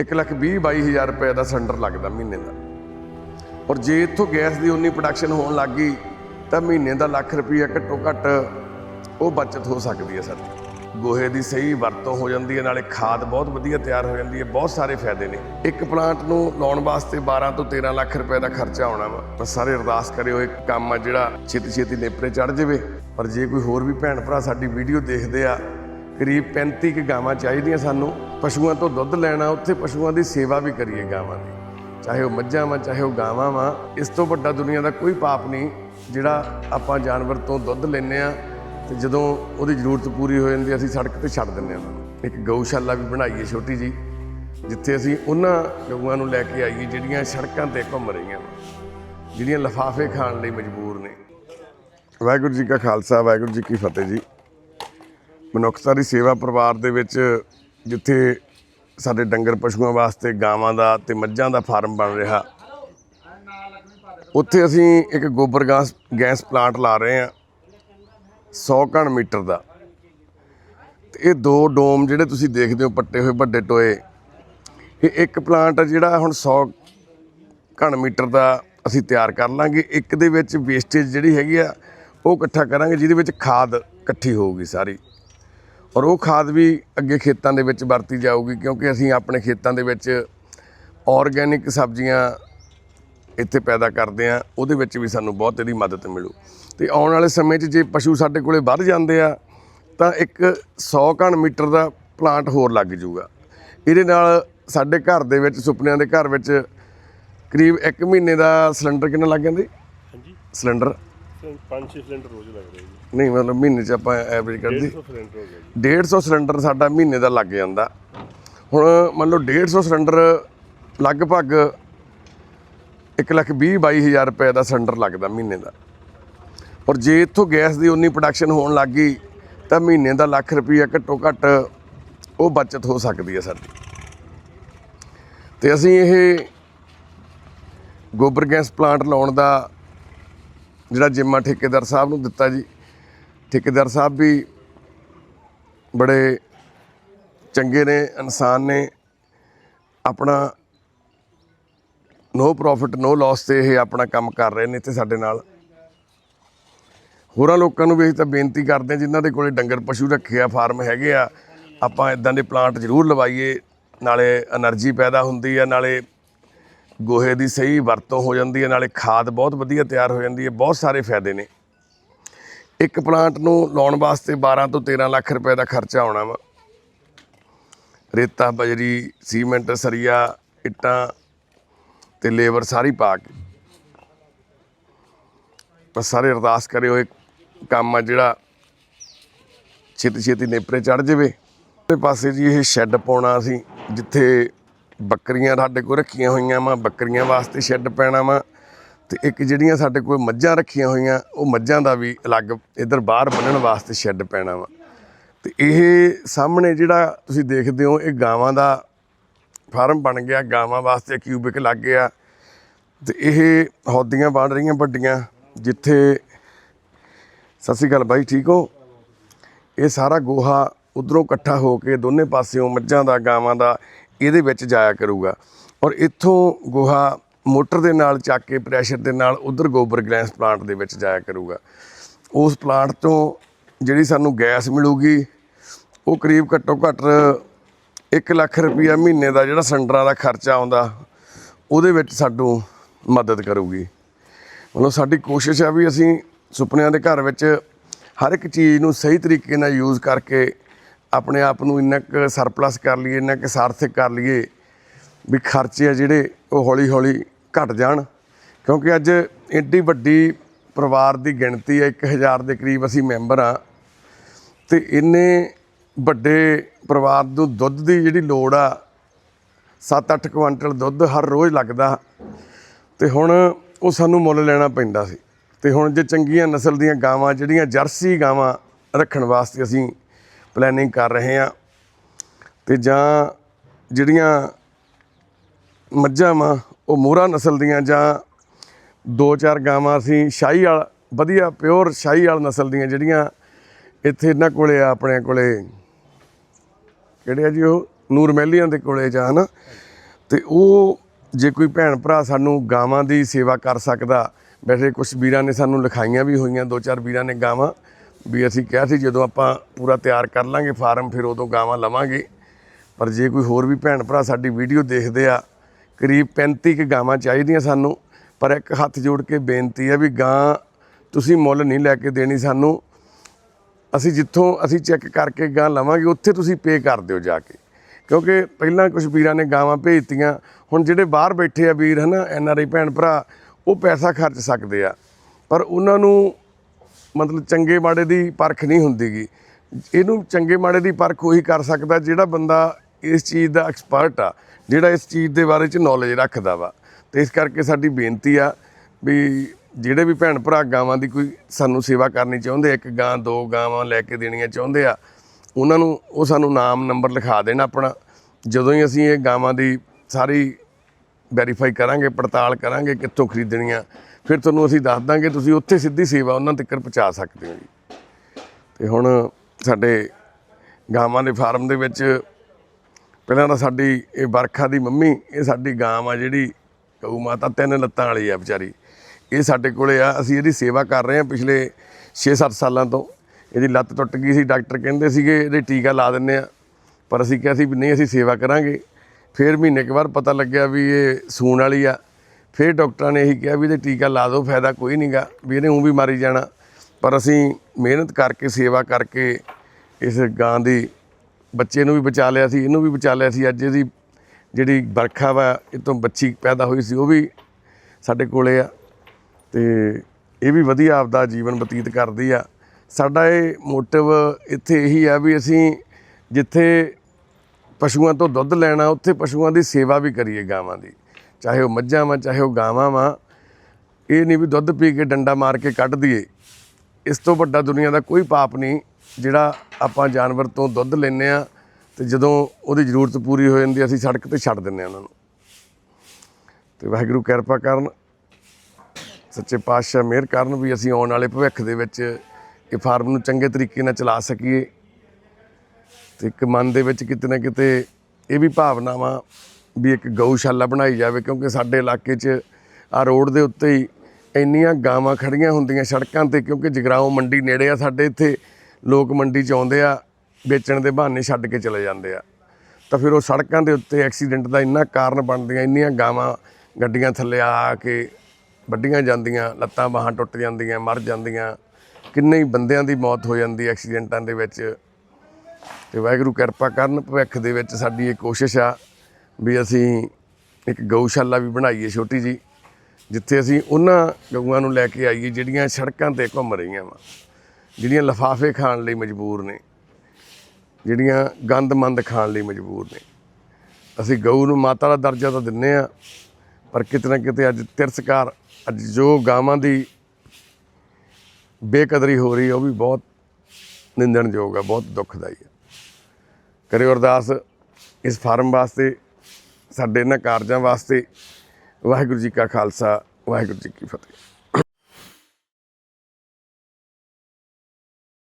ਇੱਕ ਲੱਖ ਵੀਹ ਬਾਈ ਹਜ਼ਾਰ ਰੁਪਏ ਦਾ ਸਿਲੰਡਰ ਲੱਗਦਾ ਮਹੀਨੇ ਦਾ। ਔਰ ਜੇ ਇੱਥੋਂ ਗੈਸ ਦੀ ਉਨੀ ਪ੍ਰੋਡਕਸ਼ਨ ਹੋਣ ਲੱਗ ਗਈ, ਤਾਂ ਮਹੀਨੇ ਦਾ ਲੱਖ ਰੁਪਈਆ ਘੱਟੋ ਘੱਟ ਉਹ ਬਚਤ ਹੋ ਸਕਦੀ ਹੈ ਸਰ। ਗੋਹੇ ਦੀ ਸਹੀ ਵਰਤੋਂ ਹੋ ਜਾਂਦੀ ਹੈ, ਨਾਲੇ ਖਾਦ ਬਹੁਤ ਵਧੀਆ ਤਿਆਰ ਹੋ ਜਾਂਦੀ ਹੈ, ਬਹੁਤ ਸਾਰੇ ਫਾਇਦੇ ਨੇ। ਇੱਕ ਪਲਾਂਟ ਨੂੰ ਲਾਉਣ ਵਾਸਤੇ 12 ਤੋਂ 13 ਲੱਖ ਰੁਪਏ ਦਾ ਖਰਚਾ ਆਉਣਾ ਵਾ ਬਸ ਸਾਰੇ ਅਰਦਾਸ ਕਰਿਓ ਇੱਕ ਕੰਮ ਆ ਜਿਹੜਾ ਛੇਤੀ ਛੇਤੀ ਨੇਪਰੇ ਚੜ ਜਾਵੇ। ਪਰ ਜੇ ਕੋਈ ਹੋਰ ਵੀ ਭੈਣ ਭਰਾ ਸਾਡੀ ਵੀਡੀਓ ਦੇਖਦੇ ਆ, ਕਰੀਬ 35 ਕੁ ਗਾਵਾਂ ਚਾਹੀਦੀਆਂ ਸਾਨੂੰ। ਪਸ਼ੂਆਂ ਤੋਂ ਦੁੱਧ ਲੈਣਾ, ਉੱਥੇ ਪਸ਼ੂਆਂ ਦੀ ਸੇਵਾ ਵੀ ਕਰੀਏ ਗਾਵਾਂ ਦੀ। ਚਾਹੇ ਉਹ ਮੱਝਾਂ ਵਾਂ, ਚਾਹੇ ਉਹ ਗਾਵਾਂ ਵਾਂ, ਇਸ ਤੋਂ ਵੱਡਾ ਦੁਨੀਆ ਦਾ ਕੋਈ ਪਾਪ ਨਹੀਂ, ਜਿਹੜਾ ਆਪਾਂ ਜਾਨਵਰ ਤੋਂ ਦੁੱਧ ਲੈਂਦੇ ਆ ਤੇ ਜਦੋਂ ਉਹਦੀ ਜ਼ਰੂਰਤ ਪੂਰੀ ਹੋ ਜਾਂਦੀ, ਅਸੀਂ ਸੜਕ ਤੇ ਛੱਡ ਦਿੰਦੇ ਆ ਉਹਨਾਂ। ਨੂੰ ਇੱਕ ਗਊਸ਼ਾਲਾ ਵੀ ਬਣਾਈਏ ਛੋਟੀ ਜੀ ਜਿੱਥੇ ਅਸੀਂ ਉਹਨਾਂ ਗਊਆਂ ਨੂੰ ਲੈ ਕੇ ਆਈਏ, ਜਿਹੜੀਆਂ ਸੜਕਾਂ ਤੇ ਘੁੰਮ ਰਹੀਆਂ ਜਿਹੜੀਆਂ ਲਫਾਫੇ ਖਾਣ ਲਈ ਮਜਬੂਰ ਨੇ। ਵਾਹਿਗੁਰੂ ਜੀ ਕਾ ਖਾਲਸਾ, ਵਾਹਿਗੁਰੂ ਜੀ ਕੀ ਫਤਿਹ ਜੀ। ਮਨੁੱਖਤਾ ਦੀ ਸੇਵਾ ਪਰਿਵਾਰ ਦੇ ਵਿੱਚ ਜਿੱਥੇ ਸਾਡੇ ਡੰਗਰ ਪਸ਼ੂਆਂ ਵਾਸਤੇ ਗਾਵਾਂ ਦਾ ਤੇ ਮੱਝਾਂ ਦਾ ਫਾਰਮ ਬਣ ਰਿਹਾ। ਉੱਥੇ ਅਸੀਂ ਇੱਕ ਗੋਬਰ ਗੈਸ ਗੈਸ ਪਲਾਂਟ ਲਾ ਰਹੇ ਹਾਂ 100 ਘਣ ਮੀਟਰ ਦਾ। ਤੇ ਇਹ ਦੋ ਡੋਮ ਜਿਹੜੇ ਤੁਸੀਂ ਦੇਖਦੇ ਹੋ, ਪੱਟੇ ਹੋਏ, ਵੱਡੇ ਟੋਏ, ਇਹ ਇੱਕ ਪਲਾਂਟ ਜਿਹੜਾ ਹੁਣ 100 ਘਣ ਮੀਟਰ ਦਾ ਅਸੀਂ ਤਿਆਰ ਕਰ ਲਾਂਗੇ। ਇੱਕ ਦੇ ਵਿੱਚ ਵੇਸਟੇਜ ਜਿਹੜੀ ਹੈਗੀ ਆ, ਉਹ ਇਕੱਠਾ ਕਰਾਂਗੇ, ਜਿਹਦੇ ਵਿੱਚ ਖਾਦ ਇਕੱਠੀ ਹੋਊਗੀ ਸਾਰੀ। ਔਰ ਉਹ ਖਾਦ ਵੀ ਅੱਗੇ ਖੇਤਾਂ ਦੇ ਵਿੱਚ ਵਰਤੀ ਜਾਊਗੀ ਕਿਉਂਕਿ ਅਸੀਂ ਆਪਣੇ ਖੇਤਾਂ ਦੇ ਵਿੱਚ ਆਰਗੈਨਿਕ ਸਬਜ਼ੀਆਂ ਇੱਥੇ ਪੈਦਾ ਕਰਦੇ ਆ ਉਹਦੇ ਵਿੱਚ ਵੀ ਸਾਨੂੰ ਬਹੁਤ ਇਹਦੀ ਮਦਦ ਮਿਲੂ। ਤੇ ਆਉਣ ਵਾਲੇ ਸਮੇਂ 'ਚ ਜੇ ਪਸ਼ੂ ਸਾਡੇ ਕੋਲੇ ਵੱਧ ਜਾਂਦੇ ਆ ਤਾਂ ਇੱਕ 100 ਘਣ ਮੀਟਰ ਦਾ ਪਲਾਂਟ ਹੋਰ ਲੱਗ ਜਾਊਗਾ ਇਹਦੇ ਨਾਲ ਸਾਡੇ ਘਰ ਦੇ ਵਿੱਚ ਸੁਪਨਿਆਂ ਦੇ ਘਰ ਵਿੱਚ ਕਰੀਬ 1 ਮਹੀਨੇ ਦਾ ਸਿਲੰਡਰ ਕਿੰਨਾ ਲੱਗ ਜਾਂਦਾ ਜੀ? ਹਾਂਜੀ। ਸਿਲੰਡਰ? ਸਿਲੰ- ਪੰਜ ਛੇ ਸਿਲੰਡਰ ਰੋਜ਼ ਲੱਗਦੇ ਜੀ। ਨਹੀਂ ਮਤਲਬ ਮਹੀਨੇ 'ਚ ਆਪਾਂ ਐਵਰੇਜ ਕਰਦੇ 150 ਸਿਲੰਡਰ ਹੋ ਗਿਆ ਜੀ। 150 ਸਿਲੰਡਰ ਸਾਡਾ ਮਹੀਨੇ ਦਾ ਲੱਗ ਜਾਂਦਾ। ਹੁਣ ਮੰਨ ਲਓ 150 ਸਿਲੰਡਰ ਲਗਭਗ ਇੱਕ ਲੱਖ ਵੀਹ ਬਾਈ ਹਜ਼ਾਰ ਰੁਪਏ ਦਾ ਸਿਲੰਡਰ ਲੱਗਦਾ ਮਹੀਨੇ ਦਾ। ਔਰ ਜੇ ਇੱਥੋਂ ਗੈਸ ਦੀ ਉਨੀ ਪ੍ਰੋਡਕਸ਼ਨ ਹੋਣ ਲੱਗ ਗਈ ਤਾਂ ਮਹੀਨੇ ਦਾ ਲੱਖ ਰੁਪਈਆ ਘੱਟੋ ਘੱਟ ਉਹ ਬਚਤ ਹੋ ਸਕਦੀ ਹੈ ਸਾਡੀ। ਤੇ ਅਸੀਂ ਇਹ ਗੋਬਰ ਗੈਸ ਪਲਾਂਟ ਲਾਉਣ ਦਾ ਜਿਹੜਾ ਜਿੰਮਾ ਠੇਕੇਦਾਰ ਸਾਹਿਬ ਨੂੰ ਦਿੱਤਾ ਜੀ, ਠੇਕੇਦਾਰ ਸਾਹਿਬ ਵੀ ਬੜੇ ਚੰਗੇ ਨੇ, ਇਨਸਾਨ ਨੇ। ਆਪਣਾ ਨੋ ਪ੍ਰੋਫਿਟ ਨੋ ਲਾਸ ਤੇ ਇਹ ਆਪਣਾ ਕੰਮ ਕਰ ਰਹੇ ਨੇ ਇੱਥੇ ਸਾਡੇ ਨਾਲ। ਹੋਰਾਂ ਲੋਕਾਂ ਨੂੰ ਵੀ ਅਸੀਂ ਤਾਂ ਬੇਨਤੀ ਕਰਦੇ ਹਾਂ, ਜਿਨ੍ਹਾਂ ਦੇ ਕੋਲੇ ਡੰਗਰ ਪਸ਼ੂ ਰੱਖੇ ਆ ਫਾਰਮ ਹੈਗੇ ਆ, ਆਪਾਂ ਇਦਾਂ ਦੇ ਪਲਾਂਟ ਜ਼ਰੂਰ ਲਵਾਈਏ। ਨਾਲੇ એનર્ਜੀ ਪੈਦਾ ਹੁੰਦੀ ਆ, ਨਾਲੇ ਗੋਹੇ ਦੀ ਸਹੀ ਵਰਤੋਂ ਹੋ ਜਾਂਦੀ ਹੈ, ਨਾਲੇ ਖਾਦ ਬਹੁਤ ਵਧੀਆ ਤਿਆਰ ਹੋ ਜਾਂਦੀ ਹੈ, ਬਹੁਤ ਸਾਰੇ ਫਾਇਦੇ ਨੇ। ਇੱਕ ਪਲਾਂਟ ਨੂੰ ਲਾਉਣ ਵਾਸਤੇ 12 ਤੋਂ 13 ਲੱਖ ਰੁਪਏ ਦਾ ਖਰਚਾ ਆਉਣਾ ਵਾ। ਰੇਤਾ, ਬਜਰੀ, ਸੀਮੈਂਟ, ਸਰੀਆ, ਇੱਟਾਂ ਤੇ ਲੇਬਰ ਸਾਰੀ ਪਾ ਕੇ। ਬਸ ਸਾਰੇ ਅਰਦਾਸ ਕਰਿਓ ਇੱਕ ਕੰਮ ਆ ਜਿਹੜਾ ਛੇਤੀ ਛੇਤੀ ਨੇਪਰੇ ਚੜ ਜਾਵੇ। ਤੇ ਪਾਸੇ ਜੀ ਇਹ ਸ਼ੈੱਡ ਪਾਉਣਾ ਅਸੀਂ ਜਿੱਥੇ ਬੱਕਰੀਆਂ ਸਾਡੇ ਕੋਲ ਰੱਖੀਆਂ ਹੋਈਆਂ ਵਾ, ਬੱਕਰੀਆਂ ਵਾਸਤੇ ਸ਼ੈੱਡ ਪੈਣਾ ਵਾ। ਤੇ ਇੱਕ ਜਿਹੜੀਆਂ ਸਾਡੇ ਕੋਲ ਮੱਝਾਂ ਰੱਖੀਆਂ ਹੋਈਆਂ, ਉਹ ਮੱਝਾਂ ਦਾ ਵੀ ਅਲੱਗ ਇਧਰ ਬਾਹਰ ਬੰਨਣ ਵਾਸਤੇ ਸ਼ੈੱਡ ਪੈਣਾ ਵਾ। ਤੇ ਇਹ ਸਾਹਮਣੇ ਜਿਹੜਾ ਤੁਸੀਂ ਦੇਖਦੇ ਹੋ, ਇਹ ਗਾਵਾਂ ਦਾ ਫਾਰਮ ਬਣ ਗਿਆ, ਗਾਵਾਂ ਵਾਸਤੇ ਕਿਊਬਿਕ ਲੱਗ ਗਿਆ। ਤੇ ਇਹ ਹੌਦੀਆਂ ਬਣ ਰਹੀਆਂ ਵੱਡੀਆਂ, ਜਿੱਥੇ ਸਤਿ ਸ਼੍ਰੀ ਅਕਾਲ ਬਾਈ, ਠੀਕ ਹੋ? ਇਹ ਸਾਰਾ ਗੋਹਾ ਉਧਰੋਂ ਇਕੱਠਾ ਹੋ ਕੇ ਦੋਨੇ ਪਾਸਿਓਂ ਮੱਝਾਂ ਦਾ, ਗਾਵਾਂ ਦਾ ਇਹਦੇ ਵਿੱਚ ਜਾਇਆ ਕਰੂਗਾ। ਔਰ ਇੱਥੋਂ ਗੋਹਾ ਮੋਟਰ ਦੇ ਨਾਲ ਚੱਕ ਕੇ ਪ੍ਰੈਸ਼ਰ ਦੇ ਨਾਲ ਉਧਰ ਗੋਬਰ ਗੈਸ ਪਲਾਂਟ ਦੇ ਵਿੱਚ ਜਾਇਆ ਕਰੂਗਾ। ਉਸ ਪਲਾਂਟ ਤੋਂ ਜਿਹੜੀ ਸਾਨੂੰ ਗੈਸ ਮਿਲੂਗੀ, ਉਹ ਕਰੀਬ ਘੱਟੋ ਘੱਟ 1 ਲੱਖ ਰੁਪਈਆ ਮਹੀਨੇ ਦਾ ਜਿਹੜਾ ਸਿਲੰਡਰਾਂ ਦਾ ਖਰਚਾ ਆਉਂਦਾ, ਉਹਦੇ ਵਿੱਚ ਸਾਨੂੰ ਮਦਦ ਕਰੂਗੀ। ਮਤਲਬ ਸਾਡੀ ਕੋਸ਼ਿਸ਼ ਹੈ ਵੀ ਅਸੀਂ ਸੁਪਨਿਆਂ ਦੇ ਘਰ ਵਿੱਚ ਹਰ ਇੱਕ ਚੀਜ਼ ਨੂੰ ਸਹੀ ਤਰੀਕੇ ਨਾਲ ਯੂਜ਼ ਕਰਕੇ ਆਪਣੇ ਆਪ ਨੂੰ ਇੰਨਾ ਕੁ ਸਰਪਲਸ ਕਰ ਲਈਏ, ਇੰਨਾ ਕੁ ਸਾਰਥਕ ਕਰ ਲਈਏ ਵੀ ਖਰਚੇ ਆ ਜਿਹੜੇ ਉਹ ਹੌਲੀ ਹੌਲੀ ਘਟ ਜਾਣ। ਕਿਉਂਕਿ ਅੱਜ ਏਡੀ ਵੱਡੀ ਪਰਿਵਾਰ ਦੀ ਗਿਣਤੀ ਹੈ 1000 ਦੇ ਕਰੀਬ ਅਸੀਂ ਮੈਂਬਰ ਆ। ਤੇ ਇੰਨੇ ਵੱਡੇ ਪਰਿਵਾਰ ਨੂੰ ਦੁੱਧ ਦੀ ਜਿਹੜੀ ਲੋੜ ਆ 7-8 ਕੁਇੰਟਲ ਦੁੱਧ ਹਰ ਰੋਜ਼ ਲੱਗਦਾ। ਤੇ ਹੁਣ ਉਹ ਸਾਨੂੰ ਮੁੱਲ ਲੈਣਾ ਪੈਂਦਾ ਸੀ। ਤੇ ਹੁਣ ਜੇ ਚੰਗੀਆਂ ਨਸਲ ਦੀਆਂ ਗਾਵਾਂ, ਜਿਹੜੀਆਂ ਜਰਸੀ ਗਾਵਾਂ ਰੱਖਣ ਵਾਸਤੇ ਅਸੀਂ ਪਲੈਨਿੰਗ ਕਰ ਰਹੇ ਹਾਂ ਤੇ ਜਾਂ ਜਿਹੜੀਆਂ ਮੱਝਾਂ ਵਾ, ਉਹ ਮੋਹਰਾ ਨਸਲ ਦੀਆਂ ਜਾਂ ਦੋ ਚਾਰ ਗਾਵਾਂ ਅਸੀਂ ਸ਼ਾਹੀ ਵਾਲ, ਵਧੀਆ ਪਿਓਰ ਸ਼ਾਹੀ ਵਾਲ ਨਸਲ ਦੀਆਂ ਜਿਹੜੀਆਂ ਇੱਥੇ ਇਹਨਾਂ ਕੋਲੇ ਆ, ਆਪਣੇ ਕੋਲੇ ਕਿਹੜੇ ਆ ਜੀ ਉਹ? ਨੂਰ ਮਹਿਲੀਆਂ ਦੇ ਕੋਲੇ ਜਾ ਹਨਾ? ਤੇ ਉਹ ਜੇ ਕੋਈ ਭੈਣ ਭਰਾ ਸਾਨੂੰ ਗਾਵਾਂ ਦੀ ਸੇਵਾ ਕਰ ਸਕਦਾ, ਵੈਸੇ ਕੁਝ ਵੀਰਾਂ ਨੇ ਸਾਨੂੰ ਲਿਖਾਈਆਂ ਵੀ ਹੋਈਆਂ, ਦੋ ਚਾਰ ਵੀਰਾਂ ਨੇ ਗਾਵਾਂ ਵੀ ਅਸੀਂ ਕਿਹਾ ਸੀ ਜਦੋਂ ਆਪਾਂ ਪੂਰਾ ਤਿਆਰ ਕਰ ਲਾਂਗੇ ਫਾਰਮ, ਫਿਰ ਉਦੋਂ ਗਾਵਾਂ ਲਵਾਂਗੇ। ਪਰ ਜੇ ਕੋਈ ਹੋਰ ਵੀ ਭੈਣ ਭਰਾ ਸਾਡੀ ਵੀਡੀਓ ਦੇਖਦੇ ਆ, ਕਰੀਬ 35 ਕੁ ਗਾਵਾਂ ਚਾਹੀਦੀਆਂ ਸਾਨੂੰ। ਪਰ ਇੱਕ ਹੱਥ ਜੋੜ ਕੇ ਬੇਨਤੀ ਹੈ ਵੀ ਗਾਂ ਤੁਸੀਂ ਮੁੱਲ ਨਹੀਂ ਲੈ ਕੇ ਦੇਣੀ ਸਾਨੂੰ। ਅਸੀਂ ਜਿੱਥੋਂ ਅਸੀਂ ਚੈੱਕ ਕਰਕੇ ਗਾਂ ਲਵਾਂਗੇ, ਉੱਥੇ ਤੁਸੀਂ ਪੇ ਕਰ ਦਿਓ ਜਾ ਕੇ। ਕਿਉਂਕਿ ਪਹਿਲਾਂ ਕੁਝ ਵੀਰਾਂ ਨੇ ਗਾਵਾਂ ਭੇਜਤੀਆਂ। ਹੁਣ ਜਿਹੜੇ ਬਾਹਰ ਬੈਠੇ ਆ ਵੀਰ, ਹਨਾ, ਐਨ ਆਰ ਆਈ ਭੈਣ ਭਰਾ, ਉਹ ਪੈਸਾ ਖਰਚ ਸਕਦੇ ਆ। ਪਰ ਉਹਨਾਂ ਨੂੰ ਮਤਲਬ ਚੰਗੇ ਮਾੜੇ ਦੀ ਪਰਖ ਨਹੀਂ ਹੁੰਦੀਗੀ। ਇਹਨੂੰ ਚੰਗੇ ਮਾੜੇ ਦੀ ਪਰਖ ਉਹੀ ਕਰ ਸਕਦਾ ਜਿਹੜਾ ਬੰਦਾ ਇਸ ਚੀਜ਼ ਦਾ ਐਕਸਪਰਟ ਆ, ਜਿਹੜਾ ਇਸ ਚੀਜ਼ ਦੇ ਬਾਰੇ ਚ ਨੌਲੇਜ ਰੱਖਦਾ ਵਾ। ਤੇ ਇਸ ਕਰਕੇ ਸਾਡੀ ਬੇਨਤੀ ਆ ਵੀ ਜਿਹੜੇ ਵੀ ਭੈਣ ਭਰਾ ਗਾਵਾਂ ਦੀ ਕੋਈ ਸਾਨੂੰ ਸੇਵਾ ਕਰਨੀ ਚਾਹੁੰਦੇ ਇੱਕ ਗਾਂ, ਦੋ ਗਾਵਾਂ ਲੈ ਕੇ ਦੇਣੀਆਂ ਚਾਹੁੰਦੇ ਆ, ਉਹਨਾਂ ਨੂੰ ਉਹ ਸਾਨੂੰ ਨਾਮ, ਨੰਬਰ ਲਿਖਾ ਦੇਣ ਆਪਣਾ। ਜਦੋਂ ਹੀ ਅਸੀਂ ਇਹ ਗਾਵਾਂ ਦੀ ਸਾਰੀ ਵੈਰੀਫਾਈ ਕਰਾਂਗੇ, ਪੜਤਾਲ ਕਰਾਂਗੇ ਕਿੱਥੋਂ ਖਰੀਦਣੀਆਂ ਫਿਰ ਤੁਹਾਨੂੰ ਅਸੀਂ ਦੱਸ ਦਾਂਗੇ, ਤੁਸੀਂ ਉੱਥੇ ਸਿੱਧੀ ਸੇਵਾ ਉਹਨਾਂ ਤੱਕ ਪਹੁੰਚਾ ਸਕਦੇ ਹੋ ਜੀ। ਤੇ ਹੁਣ ਸਾਡੇ ਗਾਵਾਂ ਦੇ ਫਾਰਮ ਦੇ ਵਿੱਚ ਪਹਿਲਾਂ ਤਾਂ ਸਾਡੀ ਇਹ ਵਰਖਾ ਦੀ ਮੰਮੀ, ਇਹ ਸਾਡੀ ਗਾਂ ਆ ਜਿਹੜੀ ਗਊ ਮਾਤਾ, ਤਿੰਨ ਲੱਤਾਂ ਵਾਲੀ ਆ ਵਿਚਾਰੀ। ਇਹ ਸਾਡੇ ਕੋਲੇ ਆ, ਅਸੀਂ ਇਹਦੀ ਸੇਵਾ ਕਰ ਰਹੇ ਹਾਂ ਪਿਛਲੇ 6-7 ਸਾਲਾਂ ਤੋਂ। ਇਹਦੀ ਲੱਤ ਟੁੱਟ ਗਈ ਸੀ, ਡਾਕਟਰ ਕਹਿੰਦੇ ਸੀਗੇ ਇਹਦੇ ਟੀਕਾ ਲਾ ਦਿੰਨੇ ਆ, ਪਰ ਅਸੀਂ ਕਿਹਾ ਸੀ ਵੀ ਨਹੀਂ, ਅਸੀਂ ਸੇਵਾ ਕਰਾਂਗੇ। ਫਿਰ ਮਹੀਨੇ ਕੁ ਵਾਰ ਪਤਾ ਲੱਗਿਆ ਵੀ ਇਹ ਸੂਣ ਵਾਲੀ ਆ। ਫਿਰ ਡਾਕਟਰਾਂ ਨੇ ਇਹੀ ਕਿਹਾ ਵੀ ਇਹਦੇ ਟੀਕਾ ਲਾ ਦਿਓ, ਫਾਇਦਾ ਕੋਈ ਨਹੀਂਗਾ ਵੀ ਇਹਨੇ ਉਹ ਵੀ ਮਾਰੀ ਜਾਣਾ। ਪਰ ਅਸੀਂ ਮਿਹਨਤ ਕਰਕੇ, ਸੇਵਾ ਕਰਕੇ ਇਸ ਗਾਂ ਦੀ ਬੱਚੇ ਨੂੰ ਵੀ ਬਚਾ ਲਿਆ ਸੀ, ਇਹਨੂੰ ਵੀ ਬਚਾ ਲਿਆ ਸੀ। ਅੱਜ ਇਹਦੀ ਜਿਹੜੀ ਵਰਖਾ ਵਾ, ਇਹ ਤੋਂ ਬੱਚੀ ਪੈਦਾ ਹੋਈ ਸੀ, ਉਹ ਵੀ ਸਾਡੇ ਕੋਲੇ ਆ। ਤੇ ਇਹ ਵੀ ਵਧੀਆ ਆਪਦਾ ਜੀਵਨ ਬਤੀਤ ਕਰਦੀ ਆ। ਸਾਡਾ ਇਹ ਮੋਟਿਵ ਇੱਥੇ ਇਹੀ ਆ ਵੀ ਅਸੀਂ ਜਿੱਥੇ ਪਸ਼ੂਆਂ ਤੋਂ ਦੁੱਧ ਲੈਣਾ, ਉੱਥੇ ਪਸ਼ੂਆਂ ਦੀ ਸੇਵਾ ਵੀ ਕਰੀਏ ਗਾਵਾਂ ਦੀ। ਚਾਹੇ ਉਹ ਮੱਝਾਂ ਵਾਂ, ਚਾਹੇ ਉਹ ਗਾਵਾਂ ਵਾਂ, ਇਹ ਨਹੀਂ ਵੀ ਦੁੱਧ ਪੀ ਕੇ ਡੰਡਾ ਮਾਰ ਕੇ ਕੱਢ ਦਈਏ। ਇਸ ਤੋਂ ਵੱਡਾ ਦੁਨੀਆ ਦਾ ਕੋਈ ਪਾਪ ਨਹੀਂ, ਜਿਹੜਾ ਆਪਾਂ ਜਾਨਵਰ ਤੋਂ ਦੁੱਧ ਲੈਂਦੇ ਆ ਤੇ ਜਦੋਂ ਉਹਦੀ ਜ਼ਰੂਰਤ ਪੂਰੀ ਹੋ ਜਾਂਦੀ, ਅਸੀਂ ਸੜਕ ਤੇ ਛੱਡ ਦਿੰਦੇ ਆ ਉਹਨਾਂ ਨੂੰ। ਤੇ ਵਾਹਿਗੁਰੂ ਕਿਰਪਾ ਕਰਨ, ਸੱਚੇ ਪਾਤਸ਼ਾਹ ਮਿਹਰ ਕਰਨ ਵੀ ਅਸੀਂ ਆਉਣ ਵਾਲੇ ਭਵਿੱਖ ਦੇ ਵਿੱਚ ਇਹ ਫਾਰਮ ਨੂੰ ਚੰਗੇ ਤਰੀਕੇ ਨਾਲ ਚਲਾ ਸਕੀਏ। ਤੇ ਇੱਕ ਮਨ ਦੇ ਵਿੱਚ ਕਿਤੇ ਨਾ ਕਿਤੇ ਇਹ ਵੀ ਭਾਵਨਾਵਾਂ ਵੀ ਇੱਕ ਗਊਸ਼ਾਲਾ ਬਣਾਈ ਜਾਵੇ, ਕਿਉਂਕਿ ਸਾਡੇ ਇਲਾਕੇ 'ਚ ਆ ਰੋਡ ਦੇ ਉੱਤੇ ਹੀ ਇੰਨੀਆਂ ਗਾਵਾਂ ਖੜੀਆਂ ਹੁੰਦੀਆਂ ਸੜਕਾਂ ਤੇ, ਕਿਉਂਕਿ ਜਗਰਾਉਂ ਮੰਡੀ ਨੇੜੇ ਆ ਸਾਡੇ ਇੱਥੇ, ਲੋਕ ਮੰਡੀ 'ਚ ਆਉਂਦੇ ਆ, ਵੇਚਣ ਦੇ ਬਹਾਨੇ ਛੱਡ ਕੇ ਚਲੇ ਜਾਂਦੇ ਆ। ਤਾਂ ਫਿਰ ਉਹ ਸੜਕਾਂ ਦੇ ਉੱਤੇ ਐਕਸੀਡੈਂਟ ਦਾ ਇੰਨਾ ਕਾਰਨ ਬਣਦੀਆਂ, ਇੰਨੀਆਂ ਗਾਵਾਂ ਗੱਡੀਆਂ ਥੱਲੇ ਆ ਕੇ ਵੱਡੀਆਂ ਜਾਂਦੀਆਂ, ਲੱਤਾਂ ਬਾਹਾਂ ਟੁੱਟ ਜਾਂਦੀਆਂ, ਮਰ ਜਾਂਦੀਆਂ, ਕਿੰਨੇ ਹੀ ਬੰਦਿਆਂ ਦੀ ਮੌਤ ਹੋ ਜਾਂਦੀ ਐਕਸੀਡੈਂਟਾਂ ਦੇ ਵਿੱਚ। ਤੇ ਵਾਹਿਗੁਰੂ ਕਿਰਪਾ ਕਰਨ, ਭਵਿੱਖ ਦੇ ਵਿੱਚ ਸਾਡੀ ਇਹ ਕੋਸ਼ਿਸ਼ ਆ ਵੀ ਅਸੀਂ ਇੱਕ ਗਊਸ਼ਾਲਾ ਵੀ ਬਣਾਈਏ ਛੋਟੀ ਜੀ ਜਿੱਥੇ ਅਸੀਂ ਉਹਨਾਂ ਗਊਆਂ ਨੂੰ ਲੈ ਕੇ ਆਈਏ ਜਿਹੜੀਆਂ ਸੜਕਾਂ ਤੇ ਘੁੰਮ ਰਹੀਆਂ ਵਾ, ਜਿਹੜੀਆਂ ਲਫਾਫੇ ਖਾਣ ਲਈ ਮਜਬੂਰ ਨੇ, ਜਿਹੜੀਆਂ ਗੰਦਮੰਦ ਖਾਣ ਲਈ ਮਜਬੂਰ ਨੇ। ਅਸੀਂ ਗਊ ਨੂੰ ਮਾਤਾ ਦਾ ਦਰਜਾ ਤਾਂ ਦਿੰਨੇ ਆ, ਪਰ ਕਿਤੇ ਨਾ ਕਿਤੇ ਅੱਜ ਤਿਰਸਕਾਰ, ਅੱਜ ਜੋ ਗਾਵਾਂ ਦੀ ਬੇਕਦਰੀ ਹੋ ਰਹੀ ਹੈ ਉਹ ਵੀ ਬਹੁਤ ਨਿੰਦਣਯੋਗ ਹੈ ਬਹੁਤ ਦੁੱਖਦਾਈ ਹੈ ਕਰਿਓ ਅਰਦਾਸ, ਇਸ ਫਾਰਮ ਵਾਸਤੇ ਸਾਡੇ ਇਹਨਾਂ ਕਾਰਜਾਂ ਵਾਸਤੇ ਵਾਹਿਗੁਰੂ ਜੀ ਕਾ ਖਾਲਸਾ ਵਾਹਿਗੁਰੂ ਜੀ ਕੀ ਫਤਿਹ।